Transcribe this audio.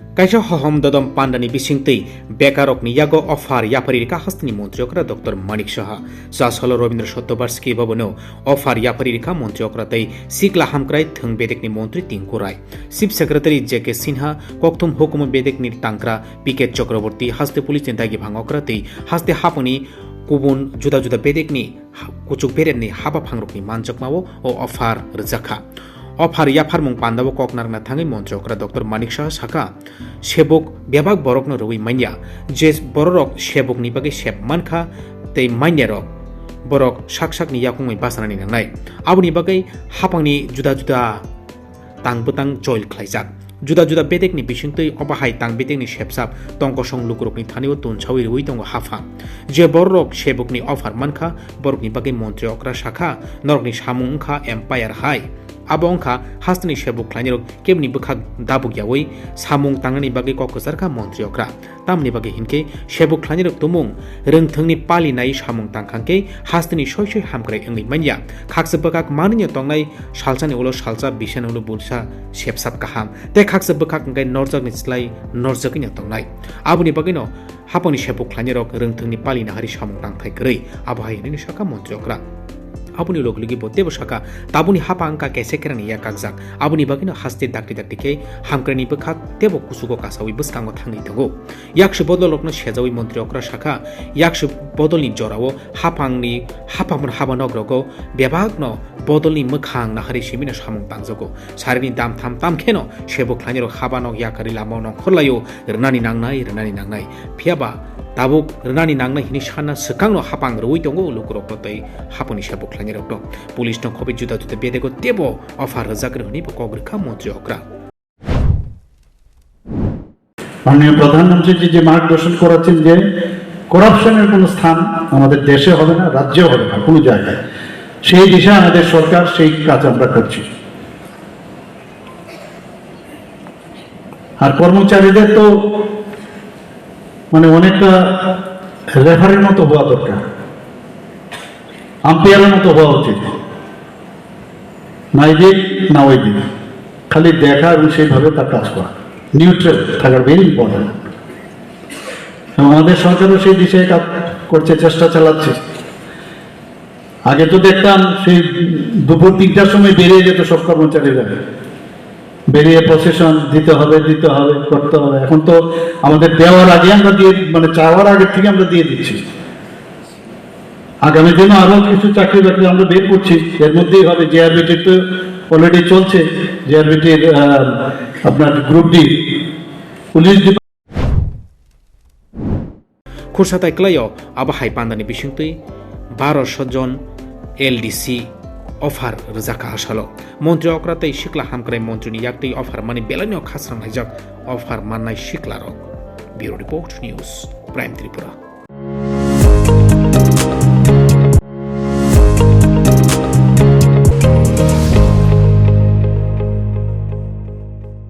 kaisa hohom dodom pandani bisingtei bekarokni yago ofar yapari ka hastini মন্ত্রীকরা doctor Manik Saha জাসহল রবীন্দ্র সত্যবার্ষিকী ভবনেও অফার ইয়াপারি রেখা মন্ত্রীকরা তৈ সিকলা হামক্রাই থং বেদেকনি মন্ত্রী তিংকুরাই chief secretary J K Sinha কক্তুম হুকুম বেদেকনি টাংক্রা পিকে চক্রবর্তী হাস্তে পুলিশ চিন্তাগি ভাঙকরা তৈ হাস্তে হাপনি गुबुन जुदा जुदा बेदेकनि कुचुक बेरेननि हाबा फांरकनि मानजकमावो ओ अफार रजाखा अफार याफार मुं पान्दाबो ककनारना थाङै मन्त्रकरा डक्टर मानिक शाह साका सेबक बेबाक बरकनो रवि मान्या जे बररक सेबकनि बागै सेब मानखा तै मान्यारक borok sak sak ni yakungoi basanani nangnai aboni bagai hapangni juda juda tang butang joil khlaijak juda juda bedekni bisingtui obahai tang bedekni Sepsap tongkosong lukurokni thanio tunchawi rui tongo hafa je borok sebukni offer mankha borokni bagai মন্ত্রী okra shakha norokni samung wngkha empire hai abo wngkha hastani sebuk khlainirok kebni bukhak dabuk yawi samung tangnani bagai kokosarkha মন্ত্রী okra tamni bagai hinke sebuk khlainirok tumung rengthengni palinai samung tangkhangke hastani soi soi hamkrai engni manya khaksa bakak maninya tongnai salsani ulo salsa bisan ulo bulsa sepsap kaham te khaksa bakak ngai norjak ni slai norjak ni tongnai aboni bagai no haponi sebuk khlainirok rengthengni palina hari samung tangthai krei abahai ni saka মন্ত্রী okra abuni loglugi bo debo shaka tabuni hapa angka kese kerani ya kakjak abuni bagino haste dakti dakti ke hamkrani bkhak debo kusugo kasawi bskango thangi tago yaksh bodolokno sejawi mantri okra shaka yaksh bodolni jorao hapangni hapamon habanogroko bebagno bodolni mkhang nahari simina samung tangjogo sarini dam tham tam kheno sebo khlainiro habanok yakari lamono khorlayo rnani nangnai rnani nangnai phiaba tabuk rnani nangnai hini sana sekangno hapang rui tongo lukurok tei haponi sebuk khlainirok to police no khobi juda juda bedego tebo offer rajak rhni bo kogrikha মন্ত্রী okra মাননীয় প্রধানমন্ত্রী যে মার্গদর্শন করাচ্ছেন যে করাপশনের কোনো স্থান আমাদের দেশে হবে না রাজ্যেও হবে না কোনো জায়গায় সেই দিশায় আমাদের সরকার সেই কাজ আমরা করছি আর কর্মচারীদের তো মানে অনেকটা রেফারির মতো হওয়া দরকার। আম্পায়ারের মতো হওয়া উচিত। নাই দিক, না ওই দিক। খালি দেখা এবং সেইভাবে তার কাজ করা। নিউট্রাল থাকার ভেরি ইম্পর্টেন্ট আমাদের সরকারও সেই দিশায় কাজ করছে, চেষ্টা চালাচ্ছে। আগে তো দেখতাম সেই দুপুর তিনটার সময় বেরিয়ে যেত সব কর্মচারীরা। বেরিয়ে প্রসেশন দিতে হবে দিতে হবে, করতে হবে। এখন তো আমাদের দেওয়ার আগে আমরা দিয়ে মানে চাওয়ার আগে থেকে আমরা দিয়ে দিচ্ছি। আগামী দিনে আরও কিছু চাকরি বাকরি আমরা বের করছি। এর মধ্যেই হবে জেআরবিটির তো অলরেডি চলছে। জেআরবিটির আপনার গ্রুপ ডি পুলিশ খুরসাতাই ক্লাইও আবাহাই পান্দানি বিসিংতই বারোশো জন এলডিসি অফার রজাকা হাসালো মন্ত্রী অকরাতাই শিকলা হামক্রাই মন্ত্রী ইয়াকতই অফার মানে বেলানিও খাসরাং হাইজাক অফার মাননাই শিকলারক। Bureau report news, prime Tripura.